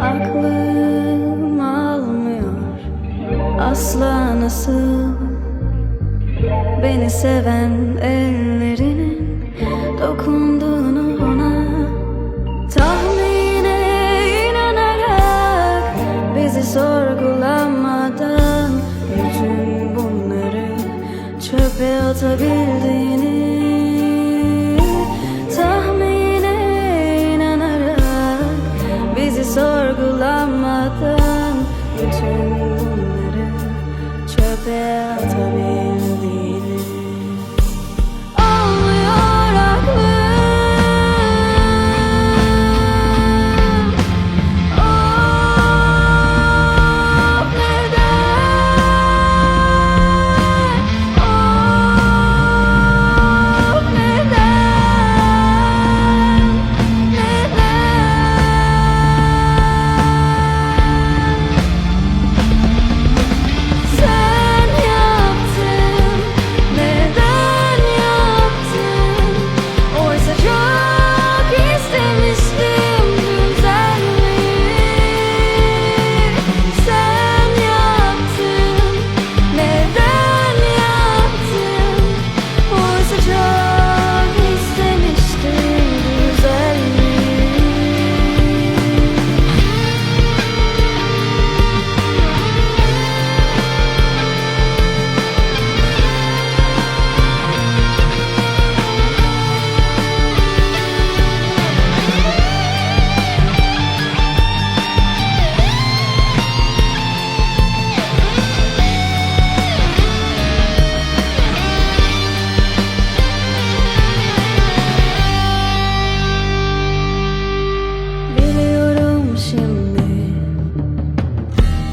Aklım almıyor. Asla nasıl? Beni seven ellerinin dokun built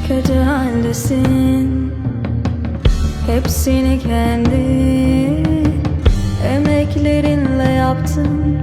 kötü haldesin. Hepsini kendi emeklerinle yaptın